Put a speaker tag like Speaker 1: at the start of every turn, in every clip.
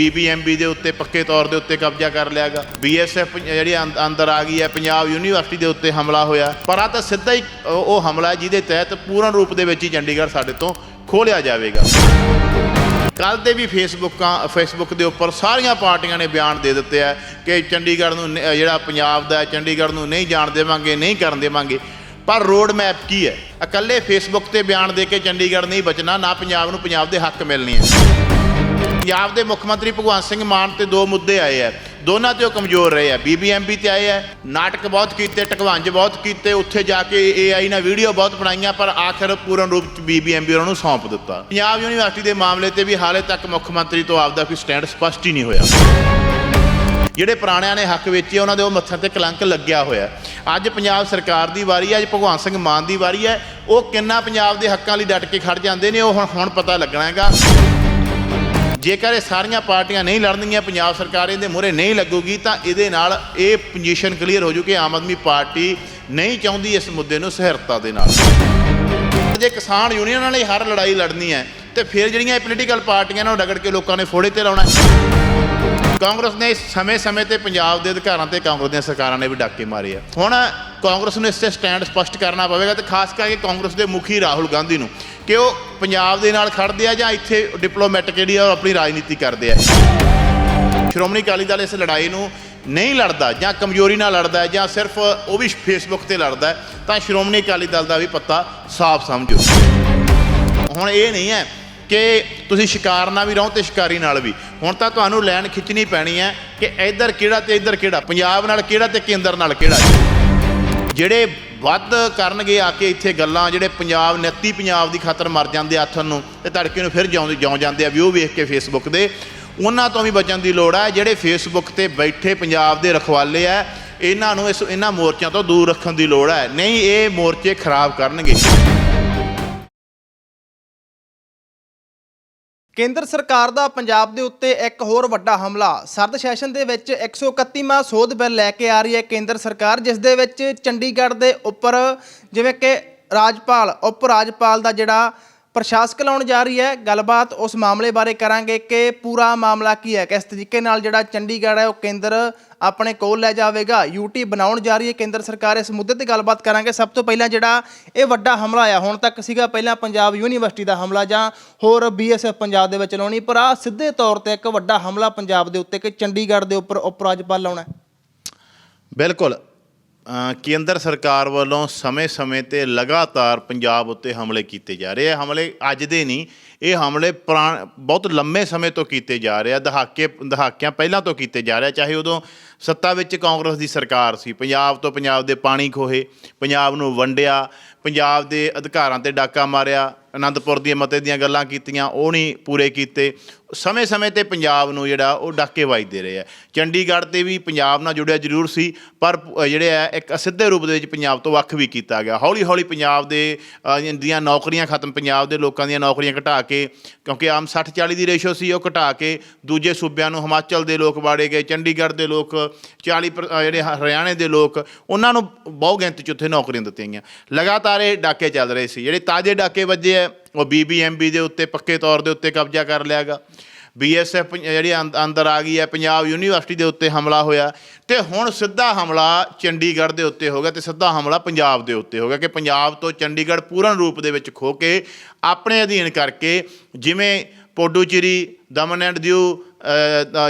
Speaker 1: BBMB ਦੇ ਉੱਤੇ ਪੱਕੇ ਤੌਰ ਦੇ ਉੱਤੇ ਕਬਜ਼ਾ ਕਰ ਲਿਆਗਾ। ਬੀਐਸਐਫ ਜਿਹੜੀ ਅੰਦ- ਅੰਦਰ ਆ ਗਈ ਹੈ, ਪੰਜਾਬ ਯੂਨੀਵਰਸਿਟੀ ਦੇ ਉੱਤੇ ਹਮਲਾ ਹੋਇਆ। ਪਰ ਆ ਤਾਂ ਸਿੱਧਾ ਹੀ ਉਹ ਹਮਲਾ ਜਿਹਦੇ ਤਹਿਤ ਪੂਰਨ ਰੂਪ ਦੇ ਵਿੱਚ ਹੀ ਚੰਡੀਗੜ੍ਹ ਸਾਡੇ ਤੋਂ ਖੋਲਿਆ ਜਾਵੇਗਾ। ਕੱਲ ਦੇ ਵੀ ਫੇਸਬੁੱਕਾਂ, ਫੇਸਬੁੱਕ ਦੇ ਉੱਪਰ ਸਾਰੀਆਂ ਪਾਰਟੀਆਂ ਨੇ ਬਿਆਨ ਦੇ ਦਿੱਤੇ ਆ ਕਿ ਚੰਡੀਗੜ੍ਹ ਨੂੰ ਜਿਹੜਾ ਪੰਜਾਬ ਦਾ ਚੰਡੀਗੜ੍ਹ ਨੂੰ ਨਹੀਂ ਜਾਣ ਦੇਵਾਂਗੇ, ਨਹੀਂ ਕਰਨ ਦੇਵਾਂਗੇ। ਪਰ ਰੋਡ ਮੈਪ ਕੀ ਹੈ? ਇਕੱਲੇ ਫੇਸਬੁੱਕ ਤੇ ਬਿਆਨ ਦੇ ਕੇ ਚੰਡੀਗੜ੍ਹ ਨਹੀਂ ਬਚਣਾ, ਨਾ ਪੰਜਾਬ ਨੂੰ ਪੰਜਾਬ ਦੇ ਹੱਕ ਮਿਲਣੇ ਆ। ਪੰਜਾਬ ਦੇ ਮੁੱਖ ਮੰਤਰੀ ਭਗਵੰਤ ਸਿੰਘ ਮਾਨ ਤੇ ਦੋ ਮੁੱਦੇ ਆਏ ਆ। ਦੋਨਾਂ ਤੇ ਉਹ ਕਮਜ਼ੋਰ ਰਹੇ ਆ। ਬੀਬੀਐਮਬੀ ਤੇ ਆਏ ਆ। ਨਾਟਕ ਬਹੁਤ ਕੀਤੇ, ਟਕਵਾਂਜ ਬਹੁਤ ਕੀਤੇ, ਉੱਥੇ ਜਾ ਕੇ ਏਆਈ ਨਾਲ ਵੀਡੀਓ ਬਹੁਤ ਬਣਾਈਆਂ, ਪਰ ਆਖਰ ਪੂਰਨ ਰੂਪ ਚ ਬੀਬੀਐਮਬੀ ਉਹਨਾਂ ਨੂੰ ਸੌਂਪ ਦਿੱਤਾ। ਪੰਜਾਬ ਯੂਨੀਵਰਸਿਟੀ ਦੇ ਮਾਮਲੇ ਤੇ ਵੀ ਹਾਲੇ ਤੱਕ ਮੁੱਖ ਮੰਤਰੀ ਤੋਂ ਆਪਦਾ ਕੋਈ ਸਟੈਂਡ ਸਪਸ਼ਟ ਹੀ ਨਹੀਂ ਹੋਇਆ। ਜਿਹੜੇ ਪੁਰਾਣਿਆਂ ਨੇ ਹੱਕ ਵੇਚੇ, ਉਹਨਾਂ ਦੇ ਉਹ ਮੱਥਿਆਂ ਤੇ ਕਲੰਕ ਲੱਗਿਆ ਹੋਇਆ। ਅੱਜ ਪੰਜਾਬ ਸਰਕਾਰ ਦੀ ਵਾਰੀ ਹੈ ਅੱਜ ਭਗਵੰਤ ਸਿੰਘ ਮਾਨ ਦੀ ਵਾਰੀ ਹੈ ਉਹ ਕਿੰਨਾ ਪੰਜਾਬ ਦੇ ਹੱਕਾਂ ਲਈ ਡਟ ਕੇ ਖੜ ਜਾਂਦੇ ਨੇ, ਉਹ ਹੁਣ ਹੁਣ ਪਤਾ ਲੱਗਣਾ ਹੈਗਾ ਜੇਕਰ ਇਹ ਸਾਰੀਆਂ ਪਾਰਟੀਆਂ ਨਹੀਂ ਲੜਨਗੀਆਂ, ਪੰਜਾਬ ਸਰਕਾਰ ਇਹਦੇ ਮੂਹਰੇ ਨਹੀਂ ਲੱਗੂਗੀ, ਤਾਂ ਇਹਦੇ ਨਾਲ ਇਹ ਪੋਜੀਸ਼ਨ ਕਲੀਅਰ ਹੋ ਜੂ ਕਿ ਆਮ ਆਦਮੀ ਪਾਰਟੀ ਨਹੀਂ ਚਾਹੁੰਦੀ ਇਸ ਮੁੱਦੇ ਨੂੰ ਸਹਿਰਤਾ ਦੇ ਨਾਲ। ਜੇ ਕਿਸਾਨ ਯੂਨੀਅਨ ਨਾਲ ਹੀ ਹਰ ਲੜਾਈ ਲੜਨੀ ਹੈ, ਤੇ ਫਿਰ ਜਿਹੜੀਆਂ ਇਹ ਪੋਲੀਟੀਕਲ ਪਾਰਟੀਆਂ ਨੇ ਉਹ ਰਗੜ ਕੇ ਲੋਕਾਂ ਨੇ ਫੋੜੇ ਤੇ ਲਾਉਣਾ ਕਾਂਗਰਸ ਨੇ ਸਮੇਂ-ਸਮੇਂ ਤੇ ਪੰਜਾਬ ਦੇ ਅਧਿਕਾਰਾਂ ਤੇ ਕਾਂਗਰਸ ਦੀਆਂ ਸਰਕਾਰਾਂ ਨੇ ਵੀ ਡਾਕੇ ਮਾਰੇ ਆ। ਹੁਣ ਕਾਂਗਰਸ ਨੂੰ ਇਸ ਤੇ ਸਟੈਂਡ ਸਪਸ਼ਟ ਕਰਨਾ ਪਵੇਗਾ ਤੇ ਖਾਸ ਕਰਕੇ ਕਾਂਗਰਸ ਦੇ ਮੁਖੀ ਰਾਹੁਲ ਗਾਂਧੀ ਨੂੰ ਕਿ ਉਹ ਪੰਜਾਬ ਦੇ ਨਾਲ ਖੜਦੇ ਆ ਜਾਂ ਇੱਥੇ ਡਿਪਲੋਮੈਟਿਕ ਜਿਹੜੀ ਆ ਉਹ ਆਪਣੀ ਰਾਜਨੀਤੀ ਕਰਦੇ ਆ। ਸ਼੍ਰੋਮਣੀ ਅਕਾਲੀ ਦਲ ਇਸ ਲੜਾਈ ਨੂੰ ਨਹੀਂ ਲੜਦਾ ਜਾਂ ਕਮਜ਼ੋਰੀ ਨਾਲ ਲੜਦਾ ਜਾਂ ਸਿਰਫ ਉਹ ਵੀ ਫੇਸਬੁੱਕ ਤੇ ਲੜਦਾ, ਤਾਂ ਸ਼੍ਰੋਮਣੀ ਅਕਾਲੀ ਦਲ ਦਾ ਵੀ ਪੱਤਾ ਸਾਫ਼ ਸਮਝੋ। ਹੁਣ ਇਹ ਨਹੀਂ ਹੈ ਕਿ ਤੁਸੀਂ ਸ਼ਿਕਾਰ ਨਾਲ ਵੀ ਰਹੋ ਤੇ ਸ਼ਿਕਾਰੀ ਨਾਲ ਵੀ। ਹੁਣ ਤਾਂ ਤੁਹਾਨੂੰ ਲਾਈਨ ਖਿੱਚਣੀ ਪੈਣੀ ਹੈ ਕਿ ਇੱਧਰ ਕਿਹੜਾ ਤੇ ਇੱਧਰ ਕਿਹੜਾ, ਪੰਜਾਬ ਨਾਲ ਕਿਹੜਾ ਤੇ ਕੇਂਦਰ ਨਾਲ ਕਿਹੜਾ ਜਿਹੜੇ ਵੱਧ ਕਰਨਗੇ ਆ ਕੇ ਇੱਥੇ ਗੱਲਾਂ, ਜਿਹੜੇ ਪੰਜਾਬ 29 ਪੰਜਾਬ ਦੀ ਖਾਤਰ ਮਰ ਜਾਂਦੇ ਆ ਆਥਣ ਨੂੰ ਤੇ ਤੜਕੇ ਨੂੰ ਫਿਰ ਜਿਉਂਦੇ, ਜਿਉਂ ਜਾਂਦੇ ਆ ਵਿਊ ਵੇਖ ਕੇ ਫੇਸਬੁੱਕ ਦੇ। ਉਹਨਾਂ ਤੋਂ ਵੀ ਬਚਣ ਦੀ ਲੋੜ ਹੈ, ਜਿਹੜੇ ਫੇਸਬੁੱਕ ਤੇ ਬੈਠੇ ਪੰਜਾਬ ਦੇ ਰਖਵਾਲੇ ਆ, ਇਹਨਾਂ ਨੂੰ ਇਸ, ਇਹਨਾਂ ਮੋਰਚਿਆਂ ਤੋਂ ਦੂਰ ਰੱਖਣ ਦੀ ਲੋੜ ਹੈ। ਨਹੀਂ, ਇਹ ਮੋਰਚੇ ਖਰਾਬ ਕਰਨਗੇ।
Speaker 2: ਕੇਂਦਰ ਸਰਕਾਰ ਦਾ ਪੰਜਾਬ ਦੇ ਉੱਤੇ ਇੱਕ ਹੋਰ ਵੱਡਾ ਹਮਲਾ। ਸਰਦ ਸੈਸ਼ਨ ਦੇ ਵਿੱਚ 131ਵਾਂ ਸੋਧ ਬਿੱਲ ਲੈ ਕੇ ਆ ਰਹੀ ਹੈ ਕੇਂਦਰ ਸਰਕਾਰ, ਜਿਸ ਦੇ ਵਿੱਚ ਚੰਡੀਗੜ੍ਹ ਦੇ ਉੱਪਰ ਜਿਵੇਂ ਕਿ ਰਾਜਪਾਲ, ਉਪ ਰਾਜਪਾਲ ਦਾ ਜਿਹੜਾ ਪ੍ਰਸ਼ਾਸਕ ਲਾਉਣ ਜਾ ਰਹੀ ਹੈ, ਗੱਲਬਾਤ ਉਸ ਮਾਮਲੇ ਬਾਰੇ ਕਰਾਂਗੇ ਕਿ ਪੂਰਾ ਮਾਮਲਾ ਕੀ ਹੈ, ਕਿਸ ਤਰੀਕੇ ਨਾਲ ਜਿਹੜਾ ਚੰਡੀਗੜ੍ਹ ਹੈ ਉਹ ਕੇਂਦਰ ਆਪਣੇ ਕੋਲ ਲੈ ਜਾਵੇਗਾ। ਯੂਟੀ ਬਣਾਉਣ ਜਾ ਰਹੀ ਹੈ ਕੇਂਦਰ ਸਰਕਾਰ। ਇਸ ਮੁੱਦੇ ਤੇ ਗੱਲਬਾਤ ਕਰਾਂਗੇ। ਸਭ ਤੋਂ ਪਹਿਲਾਂ ਜਿਹੜਾ ਇਹ ਵੱਡਾ ਹਮਲਾ ਆ, ਹੁਣ ਤੱਕ ਸੀਗਾ ਪਹਿਲਾਂ ਪੰਜਾਬ ਯੂਨੀਵਰਸਿਟੀ ਦਾ ਹਮਲਾ ਜਾਂ ਹੋਰ ਬੀਐਸਐਫ ਪੰਜਾਬ ਦੇ ਵਿੱਚ ਲਾਉਣੀ, ਪਰ ਆ ਸਿੱਧੇ ਤੌਰ ਤੇ ਇੱਕ ਵੱਡਾ ਹਮਲਾ ਪੰਜਾਬ ਦੇ ਉੱਤੇ, ਕਿ ਚੰਡੀਗੜ੍ਹ ਦੇ ਉੱਪਰ ਉਪ ਰਾਜਪਾਲ ਲਾਉਣਾ
Speaker 1: ਬਿਲਕੁਲ। ਕੇਂਦਰ ਸਰਕਾਰ ਵੱਲੋਂ ਸਮੇਂ-ਸਮੇਂ ਤੇ ਲਗਾਤਾਰ ਪੰਜਾਬ ਉੱਤੇ ਹਮਲੇ ਕੀਤੇ ਜਾ ਰਹੇ ਆ। ਹਮਲੇ ਅੱਜ ਦੇ ਨਹੀਂ, ਇਹ ਹਮਲੇ ਪੁਰਾਣ, ਬਹੁਤ ਲੰਮੇ ਸਮੇਂ ਤੋਂ ਕੀਤੇ ਜਾ ਰਹੇ ਆ। ਦਹਾਕੇ, ਦਹਾਕਿਆਂ ਪਹਿਲਾਂ ਤੋਂ ਕੀਤੇ ਜਾ ਰਹੇ ਆ। ਚਾਹੇ ਉਦੋਂ ਸੱਤਾ ਵਿੱਚ ਕਾਂਗਰਸ ਦੀ ਸਰਕਾਰ ਸੀ, ਪੰਜਾਬ ਤੋਂ ਪੰਜਾਬ ਦੇ ਪਾਣੀ ਖੋਹੇ, ਪੰਜਾਬ ਨੂੰ ਵੰਡਿਆ ਪੰਜਾਬ ਦੇ ਅਧਿਕਾਰਾਂ ਤੇ ਡਾਕਾ ਮਾਰਿਆ, ਅਨੰਦਪੁਰ ਦੀਆਂ ਮਤੇ ਦੀਆਂ ਗੱਲਾਂ ਕੀਤੀਆਂ, ਉਹ ਨਹੀਂ ਪੂਰੇ ਕੀਤੇ। ਸਮੇਂ-ਸਮੇਂ ਤੇ ਪੰਜਾਬ ਨੂੰ ਜਿਹੜਾ, ਉਹ ਡਾਕੇ ਵੱਜਦੇ ਰਹੇ ਆ। ਚੰਡੀਗੜ੍ਹ ਤੇ ਵੀ ਪੰਜਾਬ ਨਾਲ ਜੁੜਿਆ ਜ਼ਰੂਰ ਸੀ, ਪਰ ਜਿਹੜੇ ਆ, ਇੱਕ ਅਸਿੱਧੇ ਰੂਪ ਦੇ ਵਿੱਚ ਪੰਜਾਬ ਤੋਂ ਵੱਖ ਵੀ ਕੀਤਾ ਗਿਆ। ਹੌਲੀ-ਹੌਲੀ ਪੰਜਾਬ ਦੇ ਦੀਆਂ ਨੌਕਰੀਆਂ ਖਤਮ, ਪੰਜਾਬ ਦੇ ਲੋਕਾਂ ਦੀਆਂ ਨੌਕਰੀਆਂ ਘਟਾ ਕੇ, ਕਿਉਂਕਿ ਆਮ 60-40 ਦੀ ਰੇਸ਼ੋ ਸੀ, ਉਹ ਘਟਾ ਕੇ, ਦੂਜੇ ਸੂਬਿਆਂ ਨੂੰ ਹਿਮਾਚਲ ਦੇ ਲੋਕ ਵਾੜੇ ਗਏ, ਚੰਡੀਗੜ੍ਹ ਦੇ ਲੋਕ 40 ਪਰ- ਜਿਹੜੇ ਹਰਿਆਣੇ ਦੇ ਲੋਕ, ਉਹਨਾਂ ਨੂੰ ਬਹੁ ਗਿਣਤੀ 'ਚ ਉੱਥੇ ਨੌਕਰੀਆਂ ਦਿੱਤੀਆਂ ਗਈਆਂ। ਲਗਾਤਾਰ ਇਹ ਡਾਕੇ ਚੱਲ ਰਹੇ ਸੀ। ਜਿਹੜੇ ਤਾਜ਼ੇ ਡਾਕੇ ਵੱਜੇ ਆ, ਉਹ ਬੀਬੀਐਮਬੀ ਦੇ ਉੱਤੇ ਪੱਕੇ ਤੌਰ ਦੇ ਉੱਤੇ ਕਬਜ਼ਾ ਕਰ ਲਿਆਗਾ ਬੀਐਸਐਫ ਜਿਹੜੀ ਅੰਦਰ ਆ ਗਈ ਹੈ ਪੰਜਾਬ ਯੂਨੀਵਰਸਿਟੀ ਦੇ ਉੱਤੇ ਹਮਲਾ ਹੋਇਆ ਤੇ ਹੁਣ ਸਿੱਧਾ ਹਮਲਾ ਚੰਡੀਗੜ੍ਹ ਦੇ ਉੱਤੇ ਹੋ ਗਿਆ ਤੇ ਸਿੱਧਾ ਹਮਲਾ ਪੰਜਾਬ ਦੇ ਉੱਤੇ ਹੋ ਗਿਆ ਕਿ ਪੰਜਾਬ ਤੋਂ ਚੰਡੀਗੜ੍ਹ ਪੂਰਨ ਰੂਪ ਦੇ ਵਿੱਚ ਖੋ ਕੇ ਆਪਣੇ ਅਧੀਨ ਕਰਕੇ ਜਿਵੇਂ ਪੋਡੂਚੇਰੀ, ਦਮਨ ਐਂਡ ਦਿਊ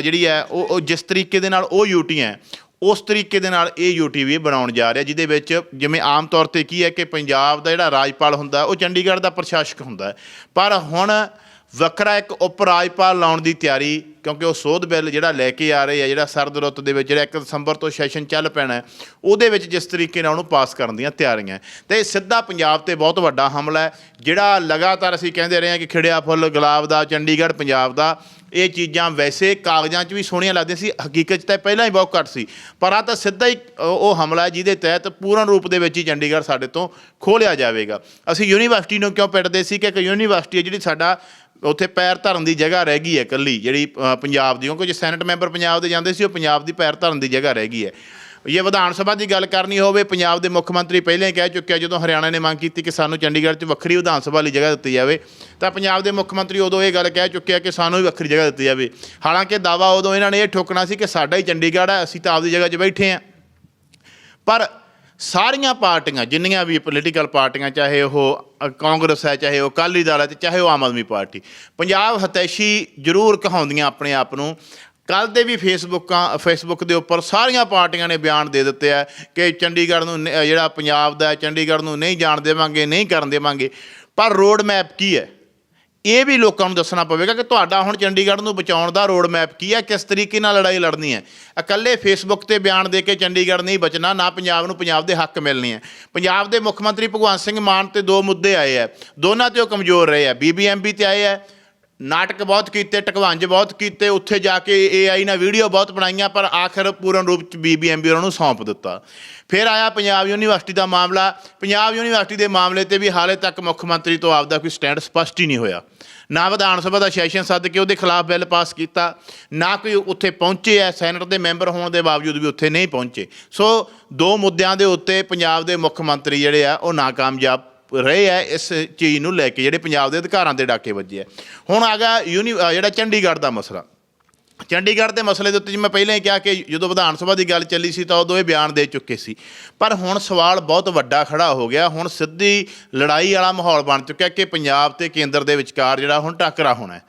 Speaker 1: ਜਿਹੜੀ ਹੈ, ਉਹ ਉਹ ਜਿਸ ਤਰੀਕੇ ਦੇ ਨਾਲ ਉਹ ਯੂਟੀਆਂ ਉਸ ਤਰੀਕੇ ਦੇ ਨਾਲ ਇਹ ਯੂਟੀ ਵੀ ਬਣਾਉਣ ਜਾ ਰਿਹਾ, ਜਿਹਦੇ ਵਿੱਚ ਜਿਵੇਂ ਆਮ ਤੌਰ ਤੇ ਕੀ ਹੈ ਕਿ ਪੰਜਾਬ ਦਾ ਜਿਹੜਾ ਰਾਜਪਾਲ ਹੁੰਦਾ, ਉਹ ਚੰਡੀਗੜ੍ਹ ਦਾ ਪ੍ਰਸ਼ਾਸਕ ਹੁੰਦਾ ਪਰ ਹੁਣ ਵੱਖਰਾ ਇੱਕ ਉਪ ਰਾਜਪਾਲ ਲਾਉਣ ਦੀ ਤਿਆਰੀ, ਕਿਉਂਕਿ ਉਹ ਸੋਧ ਬਿੱਲ ਜਿਹੜਾ ਲੈ ਕੇ ਆ ਰਹੇ ਆ, ਜਿਹੜਾ ਸਰਦ ਰੁੱਤ ਦੇ ਵਿੱਚ, ਜਿਹੜਾ 1 ਦਸੰਬਰ ਤੋਂ ਸੈਸ਼ਨ ਚੱਲ ਪੈਣਾ ਉਹਦੇ ਵਿੱਚ ਜਿਸ ਤਰੀਕੇ ਨਾਲ ਉਹਨੂੰ ਪਾਸ ਕਰਨ ਦੀਆਂ ਤਿਆਰੀਆਂ ਹੈ। ਤੇ ਇਹ ਸਿੱਧਾ ਪੰਜਾਬ ਤੇ ਬਹੁਤ ਵੱਡਾ ਹਮਲਾ ਹੈ, ਜਿਹੜਾ ਲਗਾਤਾਰ ਅਸੀਂ ਕਹਿੰਦੇ ਰਹੇ ਹਾਂ ਕਿ ਖਿੜਿਆ ਫੁੱਲ, ਗੁਲਾਬ ਦਾ, ਚੰਡੀਗੜ੍ਹ, ਪੰਜਾਬ ਦਾ, ਇਹ ਚੀਜ਼ਾਂ ਵੈਸੇ ਕਾਗਜ਼ਾਂ 'ਚ ਵੀ ਸੋਹਣੀਆਂ ਲੱਗਦੀਆਂ ਸੀ, ਹਕੀਕਤ 'ਚ ਤਾਂ ਪਹਿਲਾਂ ਹੀ ਬਹੁਤ ਘੱਟ ਸੀ ਪਰ ਆ ਤਾਂ ਸਿੱਧਾ ਹੀ ਉਹ ਉਹ ਹਮਲਾ ਹੈ, ਜਿਹਦੇ ਤਹਿਤ ਪੂਰਨ ਰੂਪ ਦੇ ਵਿੱਚ ਹੀ ਚੰਡੀਗੜ੍ਹ ਸਾਡੇ ਤੋਂ ਖੋਲਿਆ ਜਾਵੇਗਾ ਅਸੀਂ ਯੂਨੀਵਰਸਿਟੀ ਨੂੰ ਕਿਉਂ ਪਿੱਟਦੇ ਸੀ ਕਿ ਇੱਕ ਯੂਨੀਵਰਸਿਟੀ ਹੈ ਜਿਹੜੀ ਸਾਡਾ ਉੱਥੇ ਪੈਰ ਧਰਨ ਦੀ ਜਗ੍ਹਾ ਰਹਿ ਗਈ ਹੈ ਇਕੱਲੀ, ਜਿਹੜੀ ਪੰਜਾਬ ਦੀ, ਕਿਉਂਕਿ ਜੇ ਸੈਨੇਟ ਮੈਂਬਰ ਪੰਜਾਬ ਦੇ ਜਾਂਦੇ ਸੀ, ਉਹ ਪੰਜਾਬ ਦੀ ਪੈਰ ਧਰਨ ਦੀ ਜਗ੍ਹਾ ਰਹਿ ਗਈ ਹੈ। ਜੇ ਵਿਧਾਨ ਸਭਾ ਦੀ ਗੱਲ ਕਰਨੀ ਹੋਵੇ, ਪੰਜਾਬ ਦੇ ਮੁੱਖ ਮੰਤਰੀ ਪਹਿਲਾਂ ਹੀ ਕਹਿ ਚੁੱਕਿਆ ਜਦੋਂ ਹਰਿਆਣਾ ਨੇ ਮੰਗ ਕੀਤੀ ਕਿ ਸਾਨੂੰ ਚੰਡੀਗੜ੍ਹ 'ਚ ਵੱਖਰੀ ਵਿਧਾਨ ਸਭਾ ਲਈ ਜਗ੍ਹਾ ਦਿੱਤੀ ਜਾਵੇ, ਤਾਂ ਪੰਜਾਬ ਦੇ ਮੁੱਖ ਮੰਤਰੀ ਉਦੋਂ ਇਹ ਗੱਲ ਕਹਿ ਚੁੱਕਿਆ ਕਿ ਸਾਨੂੰ ਵੀ ਵੱਖਰੀ ਜਗ੍ਹਾ ਦਿੱਤੀ ਜਾਵੇ। ਹਾਲਾਂਕਿ ਦਾਵਾ ਉਦੋਂ ਇਹਨਾਂ ਨੇ ਇਹ ਠੋਕਣਾ ਸੀ ਕਿ ਸਾਡਾ ਹੀ ਚੰਡੀਗੜ੍ਹ ਹੈ, ਅਸੀਂ ਤਾਂ ਆਪਦੀ ਜਗ੍ਹਾ 'ਚ ਬੈਠੇ ਹਾਂ। ਪਰ ਸਾਰੀਆਂ ਪਾਰਟੀਆਂ, ਜਿੰਨੀਆਂ ਵੀ ਪੋਲੀਟੀਕਲ ਪਾਰਟੀਆਂ, ਚਾਹੇ ਉਹ ਕਾਂਗਰਸ ਹੈ, ਚਾਹੇ ਉਹ ਅਕਾਲੀ ਦਲ ਹੈ ਤੇ ਚਾਹੇ ਉਹ ਆਮ ਆਦਮੀ ਪਾਰਟੀ, ਪੰਜਾਬ ਹਤੈਸ਼ੀ ਜ਼ਰੂਰ ਕਹਾਉਂਦੀਆਂ ਆਪਣੇ ਆਪ ਨੂੰ ਕੱਲ ਦੇ ਵੀ ਫੇਸਬੁੱਕਾਂ ਫੇਸਬੁੱਕ ਦੇ ਉੱਪਰ ਸਾਰੀਆਂ ਪਾਰਟੀਆਂ ਨੇ ਬਿਆਨ ਦੇ ਦਿੱਤੇ ਆ ਕਿ ਚੰਡੀਗੜ੍ਹ ਨੂੰ ਜਿਹੜਾ ਪੰਜਾਬ ਦਾ ਚੰਡੀਗੜ੍ਹ ਨੂੰ ਨਹੀਂ ਜਾਣ ਦੇਵਾਂਗੇ, ਨਹੀਂ ਕਰਨ ਦੇਵਾਂਗੇ, ਪਰ ਰੋਡ ਮੈਪ ਕੀ ਹੈ? ਇਹ ਵੀ ਲੋਕਾਂ ਨੂੰ ਦੱਸਣਾ ਪਵੇਗਾ ਕਿ ਤੁਹਾਡਾ ਹੁਣ ਚੰਡੀਗੜ੍ਹ ਨੂੰ ਬਚਾਉਣ ਦਾ ਰੋਡ ਮੈਪ ਕੀ ਹੈ, ਕਿਸ ਤਰੀਕੇ ਨਾਲ ਲੜਾਈ ਲੜਨੀ ਹੈ। ਇਕੱਲੇ ਫੇਸਬੁੱਕ ਤੇ ਬਿਆਨ ਦੇ ਕੇ ਚੰਡੀਗੜ੍ਹ ਨਹੀਂ ਬਚਣਾ, ਨਾ ਪੰਜਾਬ ਨੂੰ ਪੰਜਾਬ ਦੇ ਹੱਕ ਮਿਲਣੇ ਹੈ। ਪੰਜਾਬ ਦੇ ਮੁੱਖ ਮੰਤਰੀ ਭਗਵੰਤ ਸਿੰਘ ਮਾਨ ਤੇ ਦੋ ਮੁੱਦੇ ਆਏ ਆ ਦੋਨਾਂ ਤੇ ਉਹ ਕਮਜ਼ੋਰ ਰਹੇ ਆ ਬੀਬੀਐਮਬੀ ਤੇ ਆਏ ਆ ਨਾਟਕ ਬਹੁਤ ਕੀਤੇ ਟਕਵਾਂਜ ਬਹੁਤ ਕੀਤੇ, ਉੱਥੇ ਜਾ ਕੇ ਏਆਈ ਨਾਲ ਵੀਡੀਓ ਬਹੁਤ ਬਣਾਈਆਂ, ਪਰ ਆਖਰ ਪੂਰਨ ਰੂਪ ਚ ਬੀਬੀਐਮਬੀ ਉਹਨਾਂ ਨੂੰ ਸੌਂਪ ਦਿੱਤਾ। ਫਿਰ ਆਇਆ ਪੰਜਾਬ ਯੂਨੀਵਰਸਿਟੀ ਦਾ ਮਾਮਲਾ। ਪੰਜਾਬ ਯੂਨੀਵਰਸਿਟੀ ਦੇ ਮਾਮਲੇ ਤੇ ਵੀ ਹਾਲੇ ਤੱਕ ਮੁੱਖ ਮੰਤਰੀ ਤੋਂ ਆਪਦਾ ਕੋਈ ਸਟੈਂਡ ਸਪਸ਼ਟ ਹੀ ਨਹੀਂ ਹੋਇਆ। ਨਾ ਵਿਧਾਨ ਸਭਾ ਦਾ ਸੈਸ਼ਨ ਸੱਦ ਕੇ ਉਹਦੇ ਖਿਲਾਫ ਬਿੱਲ ਪਾਸ ਕੀਤਾ, ਨਾ ਕੋਈ ਉੱਥੇ ਪਹੁੰਚੇ ਐ, ਸੈਨੇਟ ਦੇ ਮੈਂਬਰ ਹੋਣ ਦੇ ਬਾਵਜੂਦ ਵੀ ਉੱਥੇ ਨਹੀਂ ਪਹੁੰਚੇ। ਸੋ ਦੋ ਮੁੱਦਿਆਂ ਦੇ ਉੱਤੇ ਪੰਜਾਬ ਦੇ ਮੁੱਖ ਮੰਤਰੀ ਜਿਹੜੇ ਆ, ਉਹ ਨਾਕਾਮਯਾਬ ਰਹੇ ਆ ਇਸ ਚੀਜ਼ ਨੂੰ ਲੈ ਕੇ ਜਿਹੜੇ ਪੰਜਾਬ ਦੇ ਅਧਿਕਾਰਾਂ ਦੇ ਡਾਕੇ ਵੱਜੇ ਆ ਹੁਣ ਆ ਗਿਆ ਯੂਨੀ ਜਿਹੜਾ ਚੰਡੀਗੜ੍ਹ ਦਾ ਮਸਲਾ। ਚੰਡੀਗੜ੍ਹ ਦੇ ਮਸਲੇ ਦੇ ਉੱਤੇ ਜਿਵੇਂ ਪਹਿਲਾਂ ਹੀ ਕਿਹਾ ਕਿ ਜਦੋਂ ਵਿਧਾਨ ਸਭਾ ਦੀ ਗੱਲ ਚੱਲੀ ਸੀ ਤਾਂ ਉਦੋਂ ਇਹ ਬਿਆਨ ਦੇ ਚੁੱਕੇ ਸੀ। ਪਰ ਹੁਣ ਸਵਾਲ ਬਹੁਤ ਵੱਡਾ ਖੜਾ ਹੋ ਗਿਆ, ਹੁਣ ਸਿੱਧੀ ਲੜਾਈ ਵਾਲਾ ਮਾਹੌਲ ਬਣ ਚੁੱਕਿਆ ਕਿ ਪੰਜਾਬ ਤੇ ਕੇਂਦਰ ਦੇ ਵਿਚਕਾਰ ਜਿਹੜਾ ਹੁਣ ਟਾਕਰਾ ਹੋਣਾ ਹੈ।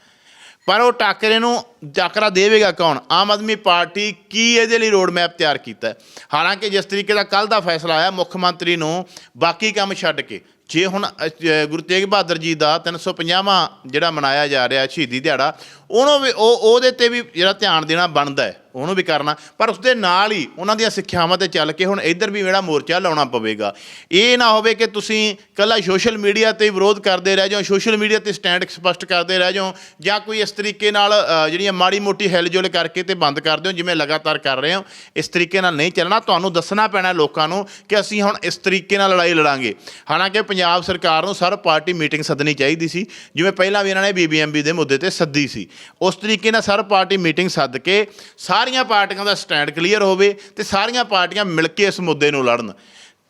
Speaker 1: ਪਰ ਉਹ ਟਾਕਰੇ ਨੂੰ ਟਾਕਰਾ ਦੇਵੇਗਾ ਕੌਣ? ਆਮ ਆਦਮੀ ਪਾਰਟੀ ਕੀ ਇਹਦੇ ਲਈ ਰੋਡ ਮੈਪ ਤਿਆਰ ਕੀਤਾ ਹਾਲਾਂਕਿ ਜਿਸ ਤਰੀਕੇ ਦਾ ਕੱਲ ਦਾ ਫੈਸਲਾ ਆਇਆ ਮੁੱਖ ਮੰਤਰੀ ਨੂੰ ਬਾਕੀ ਕੰਮ ਛੱਡ ਕੇ ਜੇ ਹੁਣ ਗੁਰੂ ਤੇਗ ਬਹਾਦਰ ਜੀ ਦਾ 350ਵਾਂ ਜਿਹੜਾ ਮਨਾਇਆ ਜਾ ਰਿਹਾ ਸ਼ਹੀਦੀ ਦਿਹਾੜਾ, ਉਹਨੂੰ ਵੀ, ਉਹ, ਉਹਦੇ ਤੇ ਵੀ ਜਿਹੜਾ ਧਿਆਨ ਦੇਣਾ ਬਣਦਾ ਹੈ, ਉਹਨੂੰ ਵੀ ਕਰਨਾ। ਪਰ ਉਸਦੇ ਨਾਲ ਹੀ ਉਹਨਾਂ ਦੀਆਂ ਸਿੱਖਿਆਵਾਂ ਤੇ ਚੱਲ ਕੇ ਹੁਣ ਇੱਧਰ ਵੀ ਜਿਹੜਾ ਮੋਰਚਾ ਲਾਉਣਾ ਪਵੇਗਾ। ਇਹ ਨਾ ਹੋਵੇ ਕਿ ਤੁਸੀਂ ਕੱਲਾ ਸੋਸ਼ਲ ਮੀਡੀਆ ਤੇ ਵਿਰੋਧ ਕਰਦੇ ਰਹਿ ਜਾਓ, ਸੋਸ਼ਲ ਮੀਡੀਆ ਤੇ ਸਟੈਂਡ ਸਪਸ਼ਟ ਕਰਦੇ ਰਹਿ ਜਾਓ, ਜਾਂ ਕੋਈ ਇਸ ਤਰੀਕੇ ਨਾਲ ਜਿਹੜੀਆਂ ਮਾੜੀ ਮੋਟੀ ਹਿਲਜੁਲ ਕਰਕੇ ਤੇ ਬੰਦ ਕਰ ਦਿਓ, ਜਿਵੇਂ ਲਗਾਤਾਰ ਕਰ ਰਹੇ ਹੋ, ਇਸ ਤਰੀਕੇ ਨਾਲ ਨਹੀਂ ਚੱਲਣਾ। ਤੁਹਾਨੂੰ ਦੱਸਣਾ ਪੈਣਾ ਲੋਕਾਂ ਨੂੰ ਕਿ ਅਸੀਂ ਹੁਣ ਇਸ ਤਰੀਕੇ ਨਾਲ ਲੜਾਈ ਲੜਾਂਗੇ। ਹਾਲਾਂਕਿ ਪੰਜਾਬ ਸਰਕਾਰ ਨੂੰ ਸਰ ਪਾਰਟੀ ਮੀਟਿੰਗ ਸੱਦਣੀ ਚਾਹੀਦੀ ਸੀ। ਜਿਵੇਂ ਪਹਿਲਾਂ ਵੀ ਇਹਨਾਂ ਨੇ ਬੀਬੀਐਮਬੀ ਦੇ ਮੁੱਦੇ ਤੇ ਸੱਦੀ ਸੀ। ਉਸ ਤਰੀਕੇ ਨਾਲ ਸਰ ਪਾਰਟੀ ਮੀਟਿੰਗ ਸੱਦ ਕੇ ਸਾਰੀਆਂ ਪਾਰਟੀਆਂ ਦਾ ਸਟੈਂਡ ਕਲੀਅਰ ਹੋਵੇ ਤੇ ਸਾਰੀਆਂ ਪਾਰਟੀਆਂ ਮਿਲ ਕੇ ਇਸ ਮੁੱਦੇ ਨੂੰ ਲੜਨ।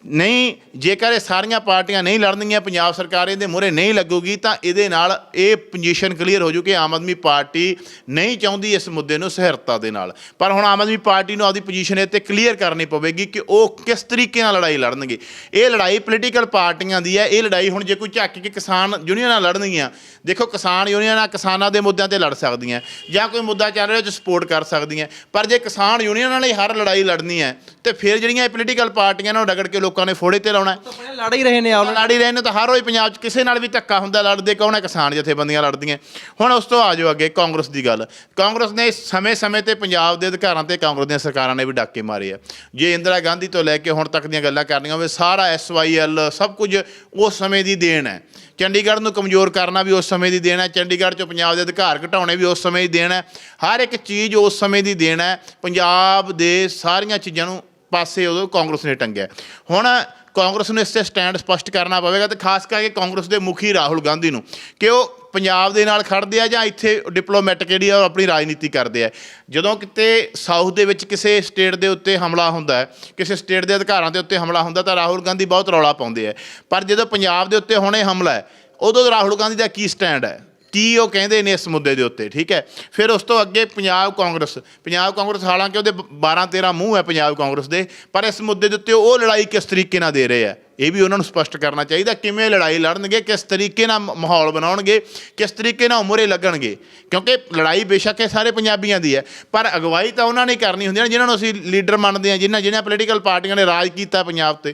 Speaker 1: ਨਹੀਂ, ਜੇਕਰ ਇਹ ਸਾਰੀਆਂ ਪਾਰਟੀਆਂ ਨਹੀਂ ਲੜਨਗੀਆਂ, ਪੰਜਾਬ ਸਰਕਾਰ ਇਹਦੇ ਮੂਹਰੇ ਨਹੀਂ ਲੱਗੂਗੀ, ਤਾਂ ਇਹਦੇ ਨਾਲ ਇਹ ਪੋਜੀਸ਼ਨ ਕਲੀਅਰ ਹੋ ਜੂ ਕਿ ਆਮ ਆਦਮੀ ਪਾਰਟੀ ਨਹੀਂ ਚਾਹੁੰਦੀ ਇਸ ਮੁੱਦੇ ਨੂੰ ਸਹਿਰਤਾ ਦੇ ਨਾਲ। ਪਰ ਹੁਣ ਆਮ ਆਦਮੀ ਪਾਰਟੀ ਨੂੰ ਆਪਦੀ ਪੋਜੀਸ਼ਨ ਇਹ ਤੇ ਕਲੀਅਰ ਕਰਨੀ ਪਵੇਗੀ ਕਿ ਉਹ ਕਿਸ ਤਰੀਕੇ ਨਾਲ ਲੜਾਈ ਲੜਨਗੇ। ਇਹ ਲੜਾਈ ਪੋਲੀਟੀਕਲ ਪਾਰਟੀਆਂ ਦੀ ਹੈ, ਇਹ ਲੜਾਈ ਹੁਣ ਜੇ ਕੋਈ ਝੱਕ ਕੇ ਕਿਸਾਨ ਯੂਨੀਅਨਾਂ ਲੜਨਗੀਆਂ, ਦੇਖੋ ਕਿਸਾਨ ਯੂਨੀਅਨਾਂ ਕਿਸਾਨਾਂ ਦੇ ਮੁੱਦਿਆਂ ਤੇ ਲੜ ਸਕਦੀਆਂ, ਜਾਂ ਕੋਈ ਮੁੱਦਾ ਚੱਲ ਰਿਹਾ ਉਹ 'ਚ ਸਪੋਰਟ ਕਰ ਸਕਦੀਆਂ, ਪਰ ਜੇ ਕਿਸਾਨ ਯੂਨੀਅਨਾਂ ਨਾਲ ਹਰ ਲੜਾਈ ਲੜਨੀ ਹੈ, ਤੇ ਫਿਰ ਜਿਹੜੀਆਂ ਇਹ ਪੋਲੀਟੀਕਲ ਪਾਰਟੀਆਂ ਨੂੰ ਰਗੜ ਕੇ ਲੋਕਾਂ ਨੇ ਫੋੜੇ ਤੇ ਲਾਉਣਾ ਹੈ।
Speaker 2: ਆਪਣੇ ਲੜ ਹੀ ਰਹੇ ਨੇ ਆਉਣ
Speaker 1: ਲੜੀ ਰਹੇ ਨੇ ਤਾਂ ਹਰ ਰੋਜ਼ ਪੰਜਾਬ 'ਚ ਕਿਸੇ ਨਾਲ ਵੀ ਧੱਕਾ ਹੁੰਦਾ ਲੜਦੇ ਕੌਣ ਹੈ? ਕਿਸਾਨ ਜਥੇਬੰਦੀਆਂ ਲੜਦੀਆਂ। ਹੁਣ ਉਸ ਤੋਂ ਆ ਜਾਓ ਅੱਗੇ ਕਾਂਗਰਸ ਦੀ ਗੱਲ। ਕਾਂਗਰਸ ਨੇ ਸਮੇਂ-ਸਮੇਂ ਤੇ ਪੰਜਾਬ ਦੇ ਅਧਿਕਾਰਾਂ ਤੇ ਕਾਂਗਰਸ ਦੀਆਂ ਸਰਕਾਰਾਂ ਨੇ ਵੀ ਡਾਕੇ ਮਾਰੇ ਆ। ਜੇ ਇੰਦਰਾ ਗਾਂਧੀ ਤੋਂ ਲੈ ਕੇ ਹੁਣ ਤੱਕ ਦੀਆਂ ਗੱਲਾਂ ਕਰਨੀਆਂ ਹੋਵੇ ਸਾਰਾ ਐਸਵਾਈਐਲ ਸਭ ਕੁਝ ਉਸ ਸਮੇਂ ਦੀ ਦੇਣ ਹੈ। ਚੰਡੀਗੜ੍ਹ ਨੂੰ ਕਮਜ਼ੋਰ ਕਰਨਾ ਵੀ ਉਸ ਸਮੇਂ ਦੀ ਦੇਣ ਹੈ। ਚੰਡੀਗੜ੍ਹ 'ਚੋਂ ਪੰਜਾਬ ਦੇ ਅਧਿਕਾਰ ਘਟਾਉਣੇ ਵੀ ਉਸ ਸਮੇਂ ਦੀ ਦੇਣ ਹੈ। ਹਰ ਇੱਕ ਚੀਜ਼ ਉਸ ਸਮੇਂ ਦੀ ਦੇਣ ਹੈ। ਪੰਜਾਬ ਦੇ ਸਾਰੀਆਂ ਚੀਜ਼ਾਂ ਨੂੰ ਪਾਸੇ ਉਦੋਂ ਕਾਂਗਰਸ ਨੇ ਟੰਗਿਆ। ਹੁਣ ਕਾਂਗਰਸ ਨੂੰ ਇਸ ਤੇ ਸਟੈਂਡ ਸਪਸ਼ਟ ਕਰਨਾ ਪਵੇਗਾ ਤੇ ਖਾਸ ਕਰਕੇ ਕਾਂਗਰਸ ਦੇ ਮੁਖੀ ਰਾਹੁਲ ਗਾਂਧੀ ਨੂੰ ਕਿ ਉਹ ਪੰਜਾਬ ਦੇ ਨਾਲ ਖੜਦੇ ਆ ਜਾਂ ਇੱਥੇ ਡਿਪਲੋਮੈਟਿਕ ਜਿਹੜੀ ਆ ਉਹ ਆਪਣੀ ਰਾਜਨੀਤੀ ਕਰਦੇ ਆ। ਜਦੋਂ ਕਿਤੇ ਸਾਊਥ ਦੇ ਵਿੱਚ ਕਿਸੇ ਸਟੇਟ ਦੇ ਉੱਤੇ ਹਮਲਾ ਹੁੰਦਾ ਹੈ, ਕਿਸੇ ਸਟੇਟ ਦੇ ਅਧਿਕਾਰਾਂ ਦੇ ਉੱਤੇ ਹਮਲਾ ਹੁੰਦਾ ਤਾਂ ਰਾਹੁਲ ਗਾਂਧੀ ਬਹੁਤ ਰੌਲਾ ਪਾਉਂਦੇ ਆ। ਪਰ ਜਦੋਂ ਪੰਜਾਬ ਦੇ ਉੱਤੇ ਹੁਣੇ ਹਮਲਾ ਹੈ, ਉਦੋਂ ਰਾਹੁਲ ਗਾਂਧੀ ਦਾ ਕੀ ਸਟੈਂਡ ਹੈ? ਕੀ ਉਹ ਕਹਿੰਦੇ ਨੇ ਇਸ ਮੁੱਦੇ ਦੇ ਉੱਤੇ, ਠੀਕ ਹੈ? ਫਿਰ ਉਸ ਤੋਂ ਅੱਗੇ ਪੰਜਾਬ ਕਾਂਗਰਸ ਪੰਜਾਬ ਕਾਂਗਰਸ ਹਾਲਾਂਕਿ ਉਹਦੇ 12 13 ਮੂੰਹ ਹੈ ਪੰਜਾਬ ਕਾਂਗਰਸ ਦੇ, ਪਰ ਇਸ ਮੁੱਦੇ ਦੇ ਉੱਤੇ ਉਹ ਲੜਾਈ ਕਿਸ ਤਰੀਕੇ ਨਾਲ ਦੇ ਰਹੇ ਆ ਇਹ ਵੀ ਉਹਨਾਂ ਨੂੰ ਸਪਸ਼ਟ ਕਰਨਾ ਚਾਹੀਦਾ, ਕਿਵੇਂ ਲੜਾਈ ਲੜਨਗੇ, ਕਿਸ ਤਰੀਕੇ ਨਾਲ ਮਾਹੌਲ ਬਣਾਉਣਗੇ, ਕਿਸ ਤਰੀਕੇ ਨਾਲ ਉਮਰੇ ਲੱਗਣਗੇ? ਕਿਉਂਕਿ ਲੜਾਈ ਬੇਸ਼ੱਕ ਇਹ ਸਾਰੇ ਪੰਜਾਬੀਆਂ ਦੀ ਹੈ, ਪਰ ਅਗਵਾਈ ਤਾਂ ਉਹਨਾਂ ਨੇ ਕਰਨੀ ਹੁੰਦੀ ਹੈ ਨਾ, ਜਿਨ੍ਹਾਂ ਨੂੰ ਅਸੀਂ ਲੀਡਰ ਮੰਨਦੇ ਹਾਂ, ਜਿਨ੍ਹਾਂ ਜਿਹਨਾਂ ਪੋਲੀਟੀਕਲ ਪਾਰਟੀਆਂ ਨੇ ਰਾਜ ਕੀਤਾ ਪੰਜਾਬ ਤੇ।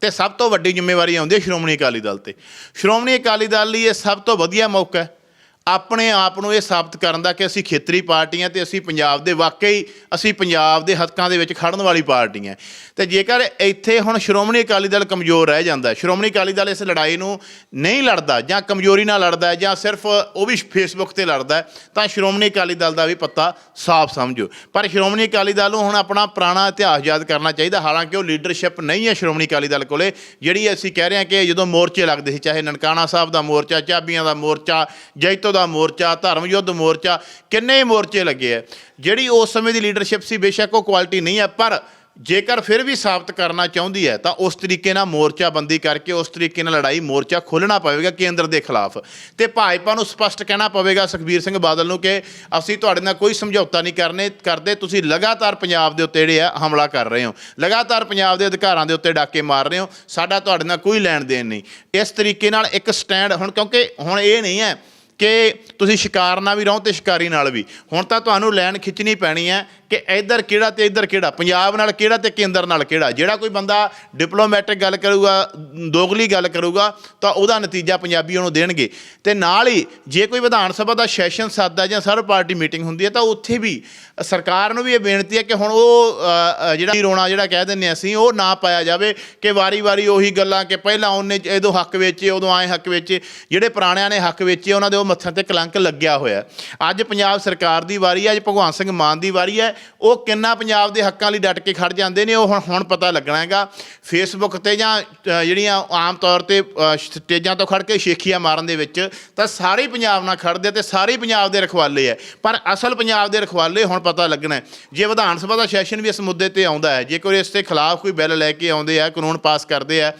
Speaker 1: ਤੇ ਸਭ ਤੋਂ ਵੱਡੀ ਜ਼ਿੰਮੇਵਾਰੀ ਆਉਂਦੀ ਹੈ ਸ਼੍ਰੋਮਣੀ ਅਕਾਲੀ ਦਲ ਤੇ। ਸ਼੍ਰੋਮਣੀ ਅਕਾਲੀ ਦਲ ਲਈ ਇਹ ਸਭ ਤੋਂ ਵਧੀਆ ਮੌਕਾ ਹੈ। ਆਪਣੇ ਆਪ ਨੂੰ ਇਹ ਸਾਬਤ ਕਰਨ ਦਾ ਕਿ ਅਸੀਂ ਖੇਤਰੀ ਪਾਰਟੀਆਂ ਤੇ ਅਸੀਂ ਪੰਜਾਬ ਦੇ ਵਾਕਈ ਅਸੀਂ ਪੰਜਾਬ ਦੇ ਹੱਕਾਂ ਦੇ ਵਿੱਚ ਖੜਨ ਵਾਲੀ ਪਾਰਟੀ ਹੈ। ਤੇ ਜੇਕਰ ਇੱਥੇ ਹੁਣ ਸ਼੍ਰੋਮਣੀ ਅਕਾਲੀ ਦਲ ਕਮਜ਼ੋਰ ਰਹਿ ਜਾਂਦਾ ਸ਼੍ਰੋਮਣੀ ਅਕਾਲੀ ਦਲ ਇਸ ਲੜਾਈ ਨੂੰ ਨਹੀਂ ਲੜਦਾ ਜਾਂ ਕਮਜ਼ੋਰੀ ਨਾਲ ਲੜਦਾ ਜਾਂ ਸਿਰਫ ਉਹ ਵੀ ਫੇਸਬੁੱਕ ਤੇ ਲੜਦਾ ਤਾਂ ਸ਼੍ਰੋਮਣੀ ਅਕਾਲੀ ਦਲ ਦਾ ਵੀ ਪੱਤਾ ਸਾਫ਼ ਸਮਝੋ। ਪਰ ਸ਼੍ਰੋਮਣੀ ਅਕਾਲੀ ਦਲ ਨੂੰ ਹੁਣ ਆਪਣਾ ਪੁਰਾਣਾ ਇਤਿਹਾਸ ਯਾਦ ਕਰਨਾ ਚਾਹੀਦਾ, ਹਾਲਾਂਕਿ ਉਹ ਲੀਡਰਸ਼ਿਪ ਨਹੀਂ ਹੈ ਸ਼੍ਰੋਮਣੀ ਅਕਾਲੀ ਦਲ ਕੋਲੇ, ਜਿਹੜੀ ਅਸੀਂ ਕਹਿ ਰਹੇ ਹਾਂ ਕਿ ਜਦੋਂ ਮੋਰਚੇ ਲੱਗਦੇ ਸੀ, ਚਾਹੇ ਨਨਕਾਣਾ ਸਾਹਿਬ ਦਾ ਮੋਰਚਾ, ਚਾਬੀਆਂ ਦਾ ਮੋਰਚਾ, ਜੈਤੋ ਦਾ ਮੋਰਚਾ ਧਰਮ ਯੁੱਧ ਮੋਰਚਾ, ਕਿੰਨੇ ਮੋਰਚੇ ਲੱਗੇ ਆ। ਜਿਹੜੀ ਉਸ ਸਮੇਂ ਦੀ ਲੀਡਰਸ਼ਿਪ ਸੀ, ਬੇਸ਼ੱਕ ਉਹ ਕੁਆਲਿਟੀ ਨਹੀਂ ਹੈ ਪਰ ਜੇਕਰ ਫਿਰ ਵੀ ਸਾਬਤ ਕਰਨਾ ਚਾਹੁੰਦੀ ਹੈ, ਤਾਂ ਉਸ ਤਰੀਕੇ ਨਾਲ ਮੋਰਚਾਬੰਦੀ ਕਰਕੇ ਉਸ ਤਰੀਕੇ ਨਾਲ ਲੜਾਈ, ਮੋਰਚਾ ਖੋਲਣਾ ਪਵੇਗਾ ਕੇਂਦਰ ਦੇ ਖਿਲਾਫ। ਤੇ ਭਾਜਪਾ ਨੂੰ ਸਪਸ਼ਟ ਕਹਿਣਾ ਪਵੇਗਾ ਸੁਖਬੀਰ ਸਿੰਘ ਬਾਦਲ ਨੂੰ ਕਿ ਅਸੀਂ ਤੁਹਾਡੇ ਨਾਲ ਕੋਈ ਸਮਝੌਤਾ ਨਹੀਂ ਕਰਨੇ, ਕਰਦੇ, ਤੁਸੀਂ ਲਗਾਤਾਰ ਪੰਜਾਬ ਦੇ ਉੱਤੇ ਜਿਹੜੇ ਆ, ਹਮਲਾ ਕਰ ਰਹੇ ਹੋ। ਲਗਾਤਾਰ ਪੰਜਾਬ ਦੇ ਅਧਿਕਾਰਾਂ ਦੇ ਉੱਤੇ ਡਾਕੇ ਮਾਰ ਰਹੇ ਹੋ, ਸਾਡਾ ਤੁਹਾਡੇ ਨਾਲ ਕੋਈ ਲੈਣ ਦੇਣ ਨਹੀਂ। ਇਸ ਤਰੀਕੇ ਨਾਲ ਇੱਕ ਸਟੈਂਡ ਹੁਣ ਕਿਉਂਕਿ ਹੁਣ ਇਹ ਨਹੀਂ ਹੈ ਕਿ ਤੁਸੀਂ ਸ਼ਿਕਾਰ ਨਾਲ ਵੀ ਰਹੋ ਤੇ ਸ਼ਿਕਾਰੀ ਨਾਲ ਵੀ। ਹੁਣ ਤਾਂ ਤੁਹਾਨੂੰ ਲਾਈਨ ਖਿੱਚਣੀ ਪੈਣੀ ਹੈ ਕਿ ਇੱਧਰ ਕਿਹੜਾ ਤੇ ਇੱਧਰ ਕਿਹੜਾ, ਪੰਜਾਬ ਨਾਲ ਕਿਹੜਾ ਤੇ ਕੇਂਦਰ ਨਾਲ ਕਿਹੜਾ। ਜਿਹੜਾ ਕੋਈ ਬੰਦਾ ਡਿਪਲੋਮੈਟਿਕ ਗੱਲ ਕਰੂਗਾ, ਦੋਗਲੀ ਗੱਲ ਕਰੂਗਾ, ਤਾਂ ਉਹਦਾ ਨਤੀਜਾ ਪੰਜਾਬੀ ਉਹਨੂੰ ਦੇਣਗੇ। ਤੇ ਨਾਲ ਹੀ ਜੇ ਕੋਈ ਵਿਧਾਨ ਸਭਾ ਦਾ ਸੈਸ਼ਨ ਸੱਦਦਾ ਜਾਂ ਸਰਵ ਪਾਰਟੀ ਮੀਟਿੰਗ ਹੁੰਦੀ ਹੈ, ਤਾਂ ਉੱਥੇ ਵੀ ਸਰਕਾਰ ਨੂੰ ਵੀ ਇਹ ਬੇਨਤੀ ਹੈ ਕਿ ਹੁਣ ਉਹ ਜਿਹੜਾ ਰੋਣਾ ਜਿਹੜਾ ਕਹਿ ਦਿੰਦੇ ਅਸੀਂ, ਉਹ ਨਾ ਪਾਇਆ ਜਾਵੇ ਕਿ ਵਾਰੀ-ਵਾਰੀ ਉਹੀ ਗੱਲਾਂ ਕਿ ਪਹਿਲਾਂ ਉਹਨੇ ਇਹਦੋਂ ਹੱਕ ਵੇਚੇ, ਉਦੋਂ ਆਏ ਹੱਕ ਵੇਚੇ। ਜਿਹੜੇ ਪੁਰਾਣਿਆਂ ਨੇ ਹੱਕ ਵੇਚੇ, ਉਹਨਾਂ ਦੇ ਮੱਥਿਆਂ ਤੇ ਕਲੰਕ ਲੱਗਿਆ ਹੋਇਆ ਅੱਜ ਪੰਜਾਬ ਸਰਕਾਰ ਦੀ ਵਾਰੀ ਹੈ, ਅੱਜ ਭਗਵਾਨ ਸਿੰਘ ਮਾਨ ਦੀ ਵਾਰੀ ਹੈ। ਉਹ ਕਿੰਨਾ ਪੰਜਾਬ ਦੇ ਹੱਕਾਂ ਲਈ ਡਟ ਕੇ ਖੜ ਜਾਂਦੇ ਨੇ, ਉਹ ਹੁਣ ਹੁਣ ਪਤਾ ਲੱਗਣਾ ਹੈਗਾ। ਫੇਸਬੁੱਕ ਤੇ ਜਾਂ ਜਿਹੜੀਆਂ ਆਮ ਤੌਰ ਤੇ ਸਟੇਜਾਂ ਤੋਂ ਖੜ ਕੇ ਸ਼ੇਖੀਆਂ ਮਾਰਨ ਦੇ ਵਿੱਚ ਤਾਂ ਸਾਰੇ ਪੰਜਾਬ ਨਾਲ ਖੜਦੇ ਤੇ ਸਾਰੇ ਪੰਜਾਬ ਦੇ ਰਖਵਾਲੇ ਹੈ। ਪਰ ਅਸਲ ਪੰਜਾਬ ਦੇ ਰਖਵਾਲੇ ਹੁਣ ਪਤਾ ਲੱਗਣਾ ਜੇ ਵਿਧਾਨ ਸਭਾ ਦਾ ਸੈਸ਼ਨ ਵੀ ਇਸ ਮੁੱਦੇ ਤੇ ਆਉਂਦਾ ਹੈ ਜੇ ਕੋਈ ਇਸ ਦੇ ਖਿਲਾਫ ਕੋਈ ਬਿੱਲ ਲੈ ਕੇ ਆਉਂਦੇ ਆ, ਕਾਨੂੰਨ ਪਾਸ ਕਰਦੇ ਆ,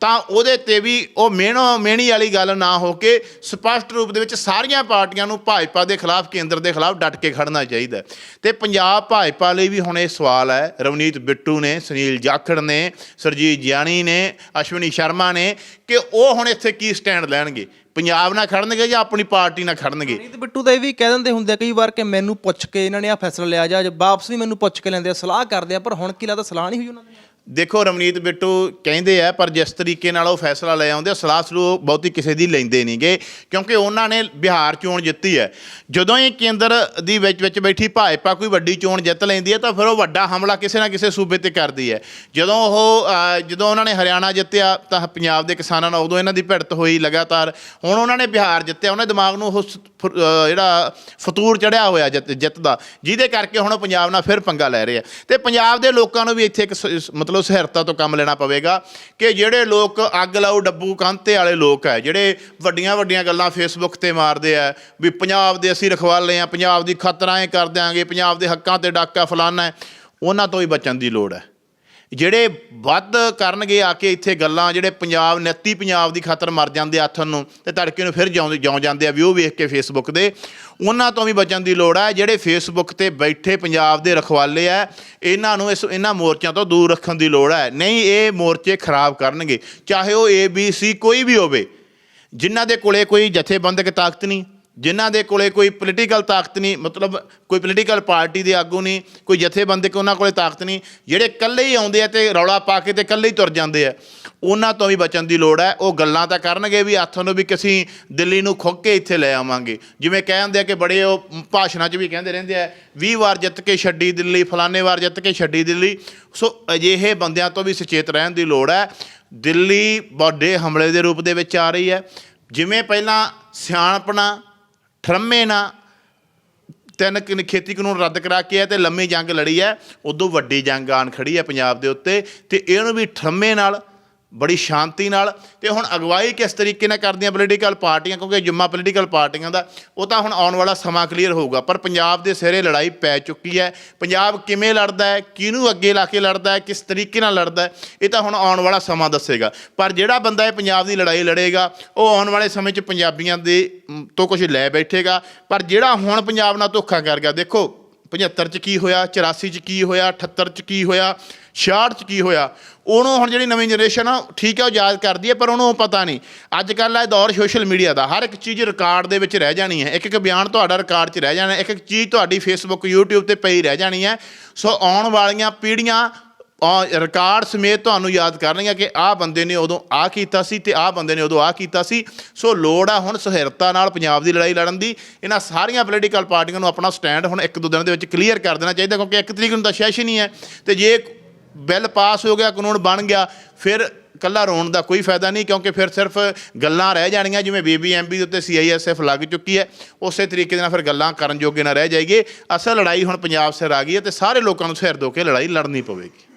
Speaker 1: ਤਾਂ ਉਹਦੇ ਤੇ ਵੀ ਉਹ ਮਿਹਣੋ ਮਿਹਣੀ ਵਾਲੀ ਗੱਲ ਨਾ ਹੋ ਕੇ ਸਪਸ਼ਟ ਰੂਪ ਦੇ ਵਿੱਚ ਸਾਰੀਆਂ ਪਾਰਟੀਆਂ ਨੂੰ ਭਾਜਪਾ ਦੇ ਖਿਲਾਫ, ਕੇਂਦਰ ਦੇ ਖਿਲਾਫ ਡਟ ਕੇ ਖੜਨਾ ਚਾਹੀਦਾ ਹੈ। ਤੇ ਪੰਜਾਬ ਭਾਜਪਾ ਲਈ ਵੀ ਹੁਣ ਇਹ ਸਵਾਲ ਹੈ, ਰਵਨੀਤ ਬਿੱਟੂ ਨੇ, ਸੁਨੀਲ ਜਾਖੜ ਨੇ, ਸਰਜੀਤ ਜਿਆਣੀ ਨੇ, ਅਸ਼ਵਨੀ ਸ਼ਰਮਾ ਨੇ, ਕਿ ਉਹ ਹੁਣ ਇੱਥੇ ਕੀ ਸਟੈਂਡ ਲੈਣਗੇ? ਪੰਜਾਬ ਨਾਲ ਖੜਨਗੇ ਜਾਂ ਆਪਣੀ ਪਾਰਟੀ ਨਾਲ ਖੜਨਗੇ?
Speaker 2: ਰੀਤ ਬਿੱਟੂ ਦਾ ਇਹ ਵੀ ਕਹਿ ਦਿੰਦੇ ਹੁੰਦੇ ਆ ਕਈ ਵਾਰ ਕਿ ਮੈਨੂੰ ਪੁੱਛ ਕੇ ਇਹਨਾਂ ਨੇ ਆ ਫੈਸਲਾ ਲਿਆ ਜਾਂ ਵਾਪਸ ਵੀ ਮੈਨੂੰ ਪੁੱਛ ਕੇ ਲੈਂਦੇ ਆ, ਸਲਾਹ ਕਰਦੇ ਆ, ਪਰ ਹੁਣ ਕੀ ਲੱਗਦਾ ਸਲਾਹ ਨਹੀਂ ਹੋਈ ਉਹਨਾਂ ਦੀ?
Speaker 1: ਦੇਖੋ ਰਮਨੀਤ ਬਿੱਟੂ ਕਹਿੰਦੇ ਆ ਪਰ ਜਿਸ ਤਰੀਕੇ ਨਾਲ ਉਹ ਫੈਸਲਾ ਲੈ ਆਉਂਦੇ ਆ, ਸਲਾਹ ਸਲੂਹ ਬਹੁਤੀ ਕਿਸੇ ਦੀ ਲੈਂਦੇ ਨਹੀਂਗੇ ਕਿਉਂਕਿ ਉਹਨਾਂ ਨੇ ਬਿਹਾਰ ਚੋਣ ਜਿੱਤੀ ਹੈ। ਜਦੋਂ ਇਹ ਕੇਂਦਰ ਦੀ ਵਿੱਚ ਵਿੱਚ ਬੈਠੀ ਭਾਜਪਾ ਕੋਈ ਵੱਡੀ ਚੋਣ ਜਿੱਤ ਲੈਂਦੀ ਹੈ ਤਾਂ ਫਿਰ ਉਹ ਵੱਡਾ ਹਮਲਾ ਕਿਸੇ ਨਾ ਕਿਸੇ ਸੂਬੇ ਤੇ ਕਰਦੀ ਹੈ। ਜਦੋਂ ਉਹ ਜਦੋਂ ਉਹਨਾਂ ਨੇ ਹਰਿਆਣਾ ਜਿੱਤਿਆ ਤਾਂ ਪੰਜਾਬ ਦੇ ਕਿਸਾਨਾਂ ਨਾਲ ਉਦੋਂ ਇਹਨਾਂ ਦੀ ਭਿੜਤ ਹੋਈ ਲਗਾਤਾਰ। ਹੁਣ ਉਹਨਾਂ ਨੇ ਬਿਹਾਰ ਜਿੱਤਿਆ ਉਹਨਾਂ ਦੇ ਦਿਮਾਗ ਨੂੰ ਉਹ ਫੁ- ਜਿਹੜਾ ਫਤੂਰ ਚੜਿਆ ਹੋਇਆ ਜਿੱਤ ਜਿੱਤ ਦਾ। ਜਿਹਦੇ ਕਰਕੇ ਹੁਣ ਪੰਜਾਬ ਨਾਲ ਫਿਰ ਪੰਗਾ ਲੈ ਰਹੇ ਆ। ਤੇ ਪੰਜਾਬ ਦੇ ਲੋਕਾਂ ਨੂੰ ਵੀ ਇੱਥੇ ਇੱਕ ਸ- ਸ- ਮਤਲਬ ਸਹਿਰਤਾ ਤੋਂ ਕੰਮ ਲੈਣਾ ਪਵੇਗਾ ਕਿ ਜਿਹੜੇ ਲੋਕ ਅੱਗ ਲਾਉ ਡੱਬੂ ਕਾਂਤੇ ਵਾਲੇ ਲੋਕ ਹੈ, ਜਿਹੜੇ ਵੱਡੀਆਂ ਵੱਡੀਆਂ ਗੱਲਾਂ ਫੇਸਬੁੱਕ ਤੇ ਮਾਰਦੇ ਆ ਵੀ ਪੰਜਾਬ ਦੇ ਅਸੀਂ ਰਖਵਾਲੇ ਆ ਪੰਜਾਬ ਦੀ ਖਤਰਾਂ ਇਹ ਕਰ ਦਿਆਂਗੇ, ਪੰਜਾਬ ਦੇ ਹੱਕਾਂ ਤੇ ਡਾਕਾ ਫਲਾਨਾ ਹੈ, ਉਹਨਾਂ ਤੋਂ ਹੀ ਬਚਣ ਦੀ ਲੋੜ ਹੈ। ਜਿਹੜੇ ਵੱਧ ਕਰਨਗੇ, ਆ ਕੇ ਇੱਥੇ ਗੱਲਾਂ, ਜਿਹੜੇ ਪੰਜਾਬ, ਨੱਤੀ ਪੰਜਾਬ ਦੀ ਖਾਤਰ ਮਰ ਜਾਂਦੇ ਆ ਆਥਣ ਨੂੰ ਤੇ ਤੜਕੇ ਨੂੰ ਫਿਰ ਜਿਉਂਦੇ, ਜਿਉਂ ਜਾਂਦੇ ਆ ਵਿਊ ਵੇਖ ਕੇ ਫੇਸਬੁੱਕ ਦੇ। ਉਹਨਾਂ ਤੋਂ ਵੀ ਬਚਣ ਦੀ ਲੋੜ ਹੈ ਜਿਹੜੇ ਫੇਸਬੁੱਕ ਤੇ ਬੈਠੇ ਪੰਜਾਬ ਦੇ ਰਖਵਾਲੇ ਆ, ਇਹਨਾਂ ਨੂੰ ਇਸ, ਇਹਨਾਂ ਮੋਰਚਿਆਂ ਤੋਂ ਦੂਰ ਰੱਖਣ ਦੀ ਲੋੜ ਹੈ ਨਹੀਂ, ਇਹ ਮੋਰਚੇ ਖਰਾਬ ਕਰਨਗੇ, ਚਾਹੇ ਉਹ ਏ ਬੀ ਸੀ ਕੋਈ ਵੀ ਹੋਵੇ, ਜਿਨ੍ਹਾਂ ਦੇ ਕੋਲੇ ਕੋਈ ਜਥੇਬੰਦਕ ਤਾਕਤ ਨਹੀਂ ਜਿਨ੍ਹਾਂ ਦੇ ਕੋਲੇ ਕੋਈ ਪੋਲੀਟੀਕਲ ਤਾਕਤ ਨਹੀਂ, ਮਤਲਬ ਕੋਈ ਪੋਲੀਟੀਕਲ ਪਾਰਟੀ ਦੇ ਆਗੂ ਨਹੀਂ, ਕੋਈ ਜਥੇਬੰਦਕ ਉਹਨਾਂ ਕੋਲੇ ਤਾਕਤ ਨਹੀਂ, ਜਿਹੜੇ ਇਕੱਲੇ ਹੀ ਆਉਂਦੇ ਆ ਤੇ ਰੌਲਾ ਪਾ ਕੇ ਤੇ ਇਕੱਲੇ ਹੀ ਤੁਰ ਜਾਂਦੇ ਆ, ਉਹਨਾਂ ਤੋਂ ਵੀ ਬਚਣ ਦੀ ਲੋੜ ਹੈ। ਉਹ ਗੱਲਾਂ ਤਾਂ ਕਰਨਗੇ ਵੀ, ਹੱਥ ਨੂੰ ਵੀ ਅਸੀਂ ਦਿੱਲੀ ਨੂੰ ਖੁੱਕ ਕੇ ਇੱਥੇ ਲੈ ਆਵਾਂਗੇ। ਜਿਵੇਂ ਕਹਿੰਦੇ ਆ ਕਿ ਬੜੇ ਉਹ ਭਾਸ਼ਣਾਂ 'ਚ ਵੀ ਕਹਿੰਦੇ ਰਹਿੰਦੇ ਆ 20 ਵਾਰ ਜਿੱਤ ਕੇ ਛੱਡੀ ਦਿੱਲੀ, ਫਲਾਣੇ ਵਾਰ ਜਿੱਤ ਕੇ ਛੱਡੀ ਦਿੱਲੀ। ਸੋ ਅਜਿਹੇ ਬੰਦਿਆਂ ਤੋਂ ਵੀ ਸੁਚੇਤ ਰਹਿਣ ਦੀ ਲੋੜ ਹੈ। ਦਿੱਲੀ ਵੱਡੇ ਹਮਲੇ ਦੇ ਰੂਪ ਦੇ ਵਿੱਚ ਆ ਰਹੀ ਹੈ। ਜਿਵੇਂ ਪਹਿਲਾਂ ਸਿਆਣਪਣਾ ਠਰਮੇ ਨਾਲ ਤਿੰਨ ਖੇਤੀ ਕਾਨੂੰਨ ਰੱਦ ਕਰਾ ਕੇ ਹੈ ਤੇ ਲੰਮੀ ਜੰਗ ਲੜੀ ਹੈ, ਉਦੋਂ ਵੱਡੀ ਜੰਗ ਆਣ ਖੜੀ ਹੈ ਪੰਜਾਬ ਦੇ ਉੱਤੇ, ਤੇ ਇਹਨੂੰ ਵੀ ਠਰਮੇ ਨਾਲ ਬੜੀ ਸ਼ਾਂਤੀ ਨਾਲ ਤੇ ਹੁਣ ਅਗਵਾਈ ਕਿਸ ਤਰੀਕੇ ਨਾਲ ਕਰਦੀਆਂ ਪੋਲੀਟੀਕਲ ਪਾਰਟੀਆਂ? ਕਿਉਂਕਿ ਜੁਮਾ ਪੋਲੀਟੀਕਲ ਪਾਰਟੀਆਂ ਦਾ, ਉਹ ਤਾਂ ਹੁਣ ਆਉਣ ਵਾਲਾ ਸਮਾਂ ਕਲੀਅਰ ਹੋਊਗਾ। ਪਰ ਪੰਜਾਬ ਦੇ ਸਿਰੇ ਲੜਾਈ ਪੈ ਚੁੱਕੀ ਹੈ। ਪੰਜਾਬ ਕਿਵੇਂ ਲੜਦਾ ਹੈ? ਕਿਹਨੂੰ ਅੱਗੇ ਲਾ ਕੇ ਲੜਦਾ ਹੈ? ਕਿਸ ਤਰੀਕੇ ਨਾਲ ਲੜਦਾ ਹੈ? ਇਹ ਤਾਂ ਹੁਣ ਆਉਣ ਵਾਲਾ ਸਮਾਂ ਦੱਸੇਗਾ। ਪਰ ਜਿਹੜਾ ਬੰਦਾ ਇਹ ਪੰਜਾਬ ਦੀ ਲੜਾਈ ਲੜੇਗਾ, ਉਹ ਆਉਣ ਵਾਲੇ ਸਮੇਂ 'ਚ ਪੰਜਾਬੀਆਂ ਦੇ ਤੋਂ ਕੁਝ ਲੈ ਬੈਠੇਗਾ। ਪਰ ਜਿਹੜਾ ਹੁਣ ਪੰਜਾਬ ਨਾਲ ਧੋਖਾ ਕਰ ਗਿਆ, ਦੇਖੋ 75 ਚ ਕੀ ਹੋਇਆ 84 ਚ ਕੀ ਹੋਇਆ 78 ਚ ਕੀ ਹੋਇਆ 66 ਚ ਕੀ ਹੋਇਆ, ਉਹਨੂੰ ਹੁਣ ਜਿਹੜੀ ਨਵੀਂ ਜਨਰੇਸ਼ਨ ਆ, ਠੀਕ ਹੈ ਉਹ ਯਾਦ ਕਰਦੀ ਹੈ ਪਰ ਉਹਨੂੰ ਉਹ ਪਤਾ ਨਹੀਂ। ਅੱਜ ਕੱਲ੍ਹ ਇਹ ਦੌਰ ਸੋਸ਼ਲ ਮੀਡੀਆ ਦਾ, ਹਰ ਇੱਕ ਚੀਜ਼ ਰਿਕਾਰਡ ਦੇ ਵਿੱਚ ਰਹਿ ਜਾਣੀ ਹੈ। ਇੱਕ ਇੱਕ ਬਿਆਨ ਤੁਹਾਡਾ ਰਿਕਾਰਡ 'ਚ ਰਹਿ ਜਾਣਾ, ਇੱਕ ਇੱਕ ਚੀਜ਼ ਤੁਹਾਡੀ ਫੇਸਬੁੱਕ YouTube ਤੇ ਪਈ ਰਹਿ ਜਾਣੀ ਹੈ। ਸੋ ਆਉਣ ਵਾਲੀਆਂ ਪੀੜ੍ਹੀਆਂ ਰਿਕਾਰਡ ਸਮੇਤ ਤੁਹਾਨੂੰ ਯਾਦ ਕਰਨਗੀਆਂ ਕਿ ਆਹ ਬੰਦੇ ਨੇ ਉਦੋਂ ਆਹ ਕੀਤਾ ਸੀ ਤੇ ਆਹ ਬੰਦੇ ਨੇ ਉਦੋਂ ਆਹ ਕੀਤਾ ਸੀ। ਸੋ ਲੋੜ ਆ ਹੁਣ ਸੁਹਿਰਤਾ ਨਾਲ ਪੰਜਾਬ ਦੀ ਲੜਾਈ ਲੜਨ ਦੀ। ਇਹਨਾਂ ਸਾਰੀਆਂ ਪੋਲੀਟੀਕਲ ਪਾਰਟੀਆਂ ਨੂੰ ਆਪਣਾ ਸਟੈਂਡ ਹੁਣ ਇੱਕ ਦੋ ਦਿਨ ਦੇ ਵਿੱਚ ਕਲੀਅਰ ਕਰ ਦੇਣਾ ਚਾਹੀਦਾ ਕਿਉਂਕਿ ਇੱਕ ਤਰੀਕ ਨੂੰ ਤਾਂ ਸੈਸ਼ਨ ਹੀ ਹੈ। ਤੇ ਜੇ ਬਿੱਲ ਪਾਸ ਹੋ ਗਿਆ, ਕਾਨੂੰਨ ਬਣ ਗਿਆ, ਫਿਰ ਕੱਲਾ ਰੋਣ ਦਾ ਕੋਈ ਫਾਇਦਾ ਨਹੀਂ ਕਿਉਂਕਿ ਫਿਰ ਸਿਰਫ ਗੱਲਾਂ ਰਹਿ ਜਾਣੀਆਂ ਜਿਵੇਂ ਬੀਬੀਐਮਬੀ ਦੇ ਉੱਤੇ ਸੀਆਈਐਸਐਫ ਲੱਗ ਚੁੱਕੀ ਹੈ। ਉਸੇ ਤਰੀਕੇ ਦੇ ਨਾਲ ਫਿਰ ਗੱਲਾਂ ਕਰਨ ਜੋਗੇ ਨਾ ਰਹਿ ਜਾਏਗੀ ਅਸਲ ਲੜਾਈ ਹੁਣ ਪੰਜਾਬ ਸਿਰ ਆ ਗਈ ਹੈ ਤੇ ਸਾਰੇ ਲੋਕਾਂ ਨੂੰ ਸਿਰ ਦੋ ਕੇ ਲੜਾਈ ਲੜਨੀ ਪਵੇਗੀ।